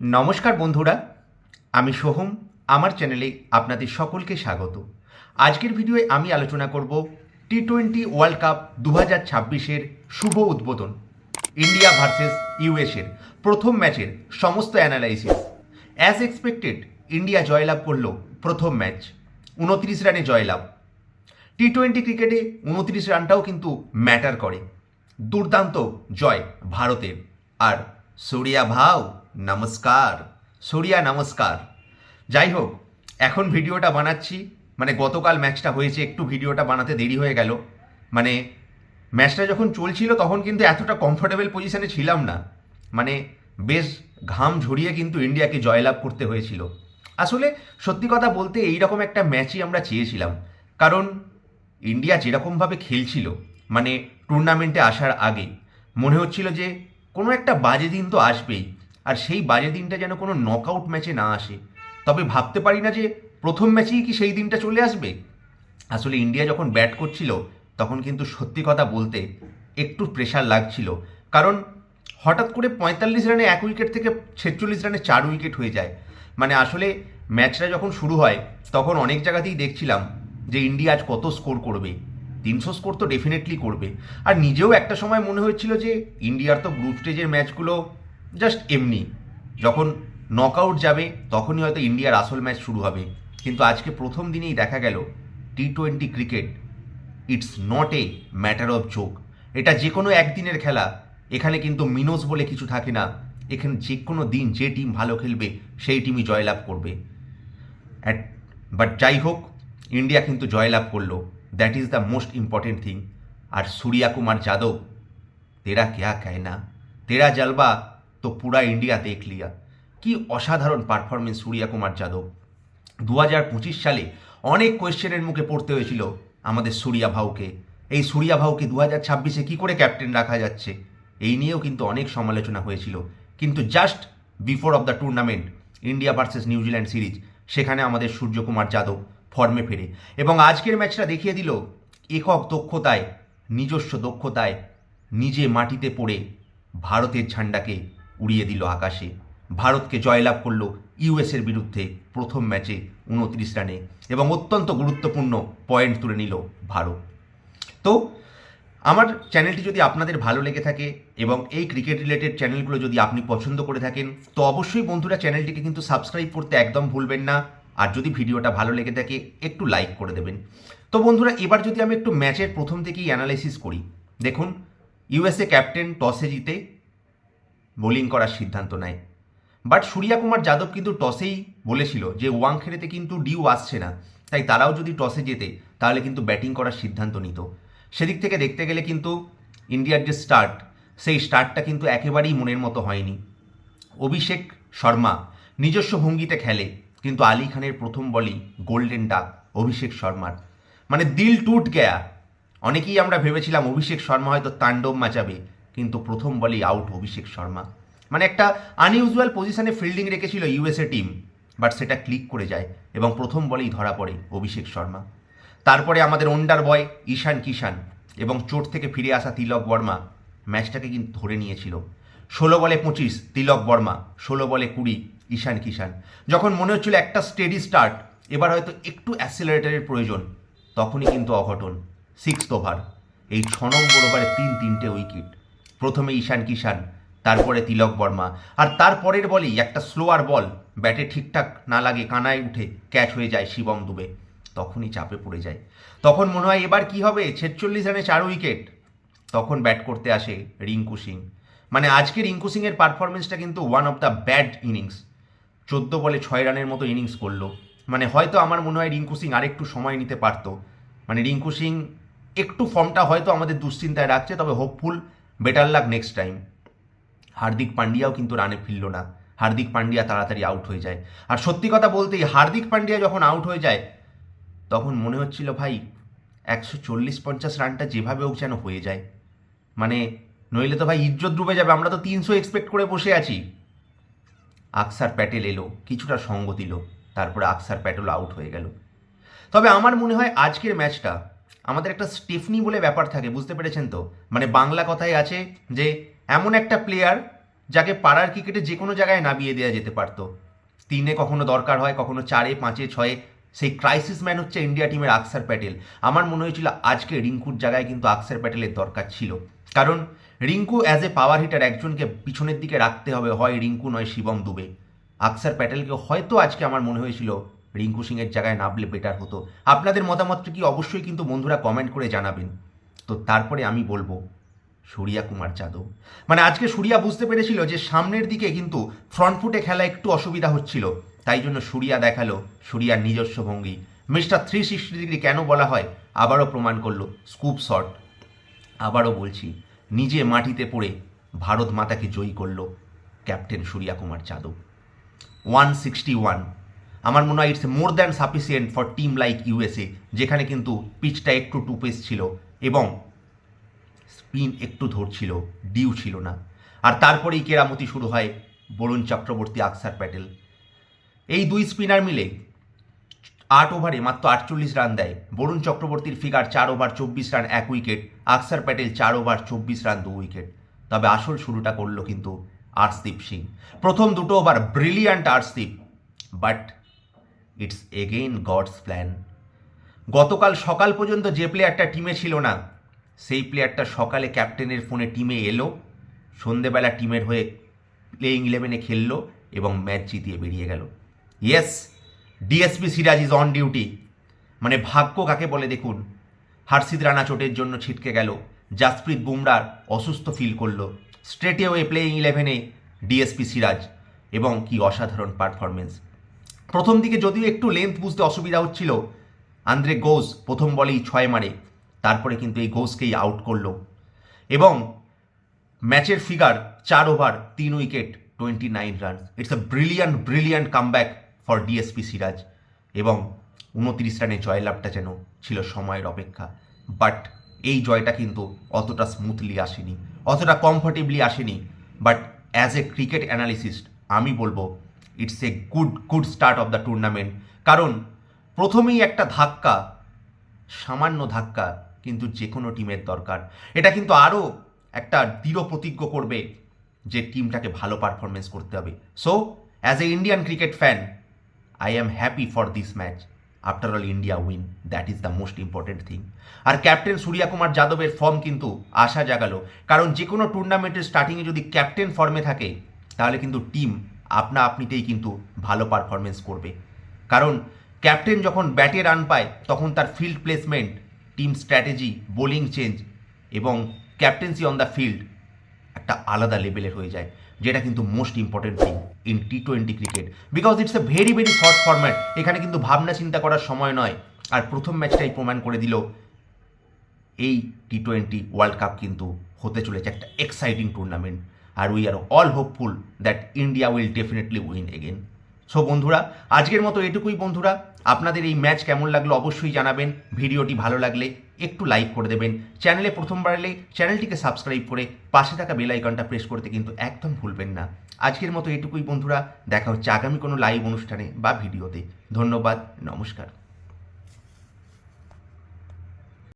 নমস্কার বন্ধুরা, আমি সোহম, আমার চ্যানেলে আপনাদের সকলকে স্বাগত। আজকের ভিডিওয়ে আমি আলোচনা করব টি টোয়েন্টি ওয়ার্ল্ড কাপ দু হাজার ছাব্বিশের শুভ উদ্বোধন, ইন্ডিয়া ভার্সেস ইউএসের প্রথম ম্যাচের সমস্ত অ্যানালাইসিস। অ্যাজ এক্সপেক্টেড ইন্ডিয়া জয়লাভ করল প্রথম ম্যাচ, উনত্রিশ রানে জয়লাভ। টি টোয়েন্টি ক্রিকেটে উনত্রিশ রানটাও কিন্তু ম্যাটার করে। দুর্দান্ত জয় ভারতের। আর সূর্যা ভাও নমস্কার, সূর্যা নমস্কার। যাই হোক, এখন ভিডিওটা বানাচ্ছি। মানে গতকাল ম্যাচটা হয়েছে, একটু ভিডিওটা বানাতে দেরি হয়ে গেল। মানে ম্যাচটা যখন চলছিল তখন কিন্তু এতটা কমফোর্টেবল পজিশনে ছিলাম না। মানে বেশ ঘাম ঝরিয়ে কিন্তু ইন্ডিয়াকে জয়লাভ করতে হয়েছিল। আসলে সত্যি কথা বলতে এইরকম একটা ম্যাচই আমরা চেয়েছিলাম। কারণ ইন্ডিয়া যেরকমভাবে খেলছিল মানে টুর্নামেন্টে আসার আগে, মনে হচ্ছিল যে কোনো একটা বাজে দিন তো আসবেই। আর সেই বাজে দিনটা যেন কোনো নকআউট ম্যাচে না আসে। তবে ভাবতে পারি না যে প্রথম ম্যাচেই কি সেই দিনটা চলে আসবে। আসলে ইন্ডিয়া যখন ব্যাট করছিল, তখন কিন্তু সত্যি কথা বলতে একটু প্রেশার লাগছিল। কারণ হঠাৎ করে পঁয়তাল্লিশ রানে এক উইকেট থেকে ছেচল্লিশ রানে চার উইকেট হয়ে যায়। মানে আসলে ম্যাচটা যখন শুরু হয়, তখন অনেক জায়গাতেই দেখছিলাম যে ইন্ডিয়া আজ কত স্কোর করবে। তিনশো স্কোর তো ডেফিনেটলি করবে। আর নিজেও একটা সময় মনে হচ্ছিল যে ইন্ডিয়ার তো গ্রুপ স্টেজের ম্যাচগুলো জাস্ট এমনি। যখন নক আউট যাবে, তখনই হয়তো ইন্ডিয়ার আসল ম্যাচ শুরু হবে। কিন্তু আজকে প্রথম দিনেই দেখা গেল T twenty cricket it's not a matter of joke এটা যে কোনো একদিনের খেলা। এখানে কিন্তু মিনোজ বলে কিছু থাকে না। এখানে যে কোনো দিন যে টিম ভালো খেলবে, সেই টিমই জয়লাভ করবে। অ্যাট বাট যাই হোক, ইন্ডিয়া কিন্তু জয়লাভ করল। That is the most important thing আর সূর্যা কুমার যাদব, তেরা কেয়া কেনা তেরা জলবা তো পুরা ইন্ডিয়া দেখ লিয়া। কি অসাধারণ পারফরমেন্স সূর্যা কুমার যাদব। দু হাজার পঁচিশ সালে অনেক কোয়েশ্চেনের মুখে পড়তে হয়েছিল আমাদের সূর্যা ভাউকে। এই সূর্যা ভাউকে দু হাজার ছাব্বিশে কী করে ক্যাপ্টেন রাখা যাচ্ছে? এই নিয়েও কিন্তু অনেক সমালোচনা হয়েছিল। কিন্তু just before of the tournament India versus New Zealand series সেখানে আমাদের সূর্যকুমার যাদব ফর্মে ফেরে। এবং আজকের ম্যাচটা দেখিয়ে দিল একক দক্ষতায়, নিজস্ব দক্ষতায়, নিজে মাটিতে পড়ে ভারতের ঝান্ডাকে উড়িয়ে দিল আকাশে। ভারতকে জয়লাভ করল ইউএসের বিরুদ্ধে প্রথম ম্যাচে উনত্রিশ রানে এবং অত্যন্ত গুরুত্বপূর্ণ পয়েন্ট তুলে নিল ভারত। তো, আমার চ্যানেলটি যদি আপনাদের ভালো লেগে থাকে এবং এই ক্রিকেট রিলেটেড চ্যানেলগুলো যদি আপনি পছন্দ করে থাকেন, তো অবশ্যই বন্ধুরা চ্যানেলটিকে কিন্তু সাবস্ক্রাইব করতে একদম ভুলবেন না। আর যদি ভিডিওটা ভালো লেগে থাকে, একটু লাইক করে দেবেন। তো বন্ধুরা, এবার যদি আমি একটু ম্যাচের প্রথম থেকেই অ্যানালাইসিস করি, দেখুন ইউএসএ ক্যাপ্টেন টসে জিতে বোলিং করার সিদ্ধান্ত নেয়। বাট সূর্যা কুমার যাদব কিন্তু টসেই বলেছিল যে ওয়াংখেড়েতে কিন্তু ডিউ আসছে না। তাই তারাও যদি টসে যেতে তাহলে কিন্তু ব্যাটিং করার সিদ্ধান্ত নিত। সেদিক থেকে দেখতে গেলে কিন্তু ইন্ডিয়ার যে স্টার্ট, সেই স্টার্টটা কিন্তু একেবারেই মনের মতো হয়নি। অভিষেক শর্মা নিজস্ব ভঙ্গিতে খেলে, কিন্তু আলী খানের প্রথম বলই গোল্ডেন ডাক অভিষেক শর্মার। মানে দিল টুট গেয়া। অনেকেই আমরা ভেবেছিলাম অভিষেক শর্মা হয়তো তাণ্ডব মাচাবে। কিন্তু প্রথম বলেই আউট অভিষেক শর্মা। মানে একটা আনইউজুয়াল পজিশনে ফিল্ডিং রেখেছিল ইউএসএ টিম বাট সেটা ক্লিক করে যায় এবং প্রথম বলেই ধরা পড়ে অভিষেক শর্মা। তারপরে আমাদের ওন্ডার বয় ঈশান কিষান এবং চোট থেকে ফিরে আসা তিলক বর্মা ম্যাচটাকে কিন্তু ধরে নিয়েছিল। ষোলো বলে পঁচিশ, তিলক বর্মা, ষোলো বলে কুড়ি, ঈশান কিষান যখন মনে হচ্ছিল একটা স্টেডি স্টার্ট এবার হয়তো একটু অ্যাসিলারেটারের প্রয়োজন, তখনই কিন্তু অঘটন। সিক্স ওভার এই ছ নম্বর ওভারে তিন তিনটে উইকেট প্রথমে ঈশান কিষান তারপরে তিলক বর্মা। আর তারপরের বলেই একটা স্লোয়ার বল ব্যাটে ঠিকঠাক না লাগে কানায় উঠে ক্যাচ হয়ে যায় শিবম দুবে। তখনই চাপে পড়ে যায়। তখন মনে হয় এবার কি হবে? ছেচল্লিশ রানে চার উইকেট তখন ব্যাট করতে আসে রিঙ্কু সিং। মানে আজকে রিঙ্কু সিংয়ের পারফরমেন্সটা কিন্তু one of the bad innings চোদ্দ বলে ছয় রানের মতো ইনিংস করল। মানে হয়তো আমার মনে হয় রিঙ্কু সিং আরেকটু সময় নিতে পারতো। মানে রিঙ্কু সিং একটু ফর্মটা হয়তো আমাদের দুশ্চিন্তায় রাখছে, তবে hopeful better luck next time Hardik পান্ডিয়াও কিন্তু রানে ফিরল না। হার্দিক পান্ডিয়া তাড়াতাড়ি আউট হয়ে যায়। আর সত্যি কথা বলতেই হার্দিক পান্ডিয়া যখন আউট হয়ে যায়, তখন মনে হচ্ছিল ভাই, একশো চল্লিশ পঞ্চাশ রানটা যেভাবে হোক যেন হয়ে যায়। মানে নইলে তো ভাই ইজ্জত ডুবে যাবে, আমরা তো তিনশো এক্সপেক্ট করে বসে আছি। আকসার প্যাটেল এলো, কিছুটা সঙ্গ দিল, তারপরে আকসার প্যাটেল আউট হয়ে গেল। তবে আমার মনে হয় আজকের ম্যাচটা আমাদের একটা স্টেফনি বলে ব্যাপার থাকে, বুঝতে পেরেছেন তো? মানে বাংলা কথায় আছে যে, এমন একটা প্লেয়ার যাকে পাড়ার ক্রিকেটে যে কোনো জায়গায় নামিয়ে দেওয়া যেতে পারতো। তিনে কখনো দরকার হয়, কখনো চারে, পাঁচে, ছয়ে। সেই ক্রাইসিস ম্যান হচ্ছে ইন্ডিয়া টিমের আকসার প্যাটেল। আমার মনে হয়েছিল আজকে রিঙ্কুর জায়গায় কিন্তু আকসার প্যাটেলের দরকার ছিল। কারণ Rinku as a power hitter একজনকে পিছনের দিকে রাখতে হবে, হয় রিঙ্কু নয় শিবম দুবে। আকসার প্যাটেলকে হয়তো আজকে আমার মনে হয়েছিল রিঙ্কু সিংয়ের জায়গায় নামলে বেটার হতো। আপনাদের মতামতটা কি অবশ্যই কিন্তু বন্ধুরা কমেন্ট করে জানাবেন। তো তারপরে আমি বলব, সূর্যা কুমার যাদব। মানে আজকে সূর্যা বুঝতে পেরেছিল যে সামনের দিকে কিন্তু ফ্রন্ট ফুটে খেলা একটু অসুবিধা হচ্ছিল। তাই জন্য সূর্যা দেখাল, সূর্যার নিজস্ব ভঙ্গি। মিস্টার থ্রি সিক্সটি ডিগ্রি কেন বলা হয়? আবারও প্রমাণ করল স্কুপ শট আবারও বলছি, নিজে মাটিতে পড়ে ভারত মাতাকে জয়ী করল captain Surya Kumar Yadav. One sixty one আমার মনে হয় it's more than sufficient for team like USA যেখানে কিন্তু পিচটা একটু টু পেস ছিল এবং স্পিন একটু ধরছিল ডিউ ছিল না। আর তারপরেই কেরামতি শুরু হয় বরুণ চক্রবর্তী, আকসার প্যাটেল। এই দুই স্পিনার মিলে আট ওভারে মাত্র আটচল্লিশ রান দেয়। বরুণ চক্রবর্তীর ফিগার চার ওভার চব্বিশ রান এক উইকেট আকসার প্যাটেল চার ওভার চব্বিশ রান দু উইকেট তবে আসল শুরুটা করল কিন্তু আর্শদীপ সিং। প্রথম দুটো over brilliant Arshdeep but it's again God's plan. গতকাল সকাল পর্যন্ত যে প্লেয়ারটা টিমে ছিল না, সেই প্লেয়ারটা সকালে ক্যাপ্টেনের ফোনে টিমে এলো, সন্ধেবেলা টিমের হয়ে প্লেইং ইলেভেনে খেললো এবং ম্যাচ জিতিয়ে বেরিয়ে গেল। Yes DSP Siraj is on duty মানে ভাগ্য কাকে বলে দেখুন? হার্ষিদ রানা চোটের জন্য ছিটকে গেল। জাসপ্রীত বুমরার অসুস্থ ফিল করল। স্ট্রেটে ওয়ে প্লেইং ইলেভেনে ডিএসপি সিরাজ এবং কি অসাধারণ পারফরমেন্স প্রথম দিকে যদিও একটু লেন্থ বুঝতে অসুবিধা হচ্ছিল আন্দ্রে গোস প্রথম বলেই ছয় মারে, তারপরে কিন্তু এই গোসকেই আউট করল। এবং ম্যাচের ফিগার চার ওভার তিন wicket twenty nine run it's a brilliant brilliant comeback for DSP Siraj এবং উনত্রিশ রানে জয়লাভটা যেন ছিল সময়ের অপেক্ষা। বাট এই জয়টা কিন্তু অতটা স্মুথলি আসেনি, অতটা কমফোর্টেবলি আসেনি। But as a cricket analyst আমি বলব it's a good good start of the tournament. কারণ প্রথমেই একটা ধাক্কা, সামান্য ধাক্কা, কিন্তু যে কোনো টিমের দরকার। এটা কিন্তু আরও একটা দৃঢ় প্রতিজ্ঞ করবে যে টিমটাকে ভালো পারফরমেন্স করতে হবে। So as a Indian cricket fan I am happy for this match after all India win that is the most important thing R captain Surya Kumar যাদবের ফর্ম কিন্তু আশা জাগালো। কারণ যে কোনো টুর্নামেন্টের স্টার্টিংয়ে যদি ক্যাপ্টেন ফর্মে থাকে, তাহলে কিন্তু টিম আপনা আপনিতেই কিন্তু ভালো পারফরমেন্স করবে। কারণ ক্যাপ্টেন যখন ব্যাটে রান পায়, তখন তার field placement team strategy bowling change এবং ক্যাপ্টেন্সি অন দ্য ফিল্ড একটা আলাদা লেভেলের হয়ে যায়, যেটা কিন্তু most important thing in T twenty cricket because it's a very very short format এখানে কিন্তু ভাবনা চিন্তা করার সময় নয়। আর প্রথম ম্যাচটাই প্রমাণ করে দিল, এই টি টোয়েন্টি ওয়ার্ল্ড কাপ কিন্তু হতে চলেছে একটা exciting tournament R we are all hopeful that India will definitely win again so বন্ধুরা, আজকের মতো এটুকুই বন্ধুরা। আপনাদের এই ম্যাচ কেমন লাগল অবশ্যই জানাবেন। ভিডিওটি ভালো লাগলে একটু লাইক করে দেবেন। চ্যানেলে প্রথমবার এলে চ্যানেলটিকে সাবস্ক্রাইব করে পাশে থাকা বেল আইকনটা প্রেস করতে কিন্তু একদম ভুলবেন না। আজকের মতো এটুকুই বন্ধুরা। দেখা হচ্ছে আগামী কোনো লাইভ অনুষ্ঠানে বা ভিডিওতে। ধন্যবাদ, নমস্কার।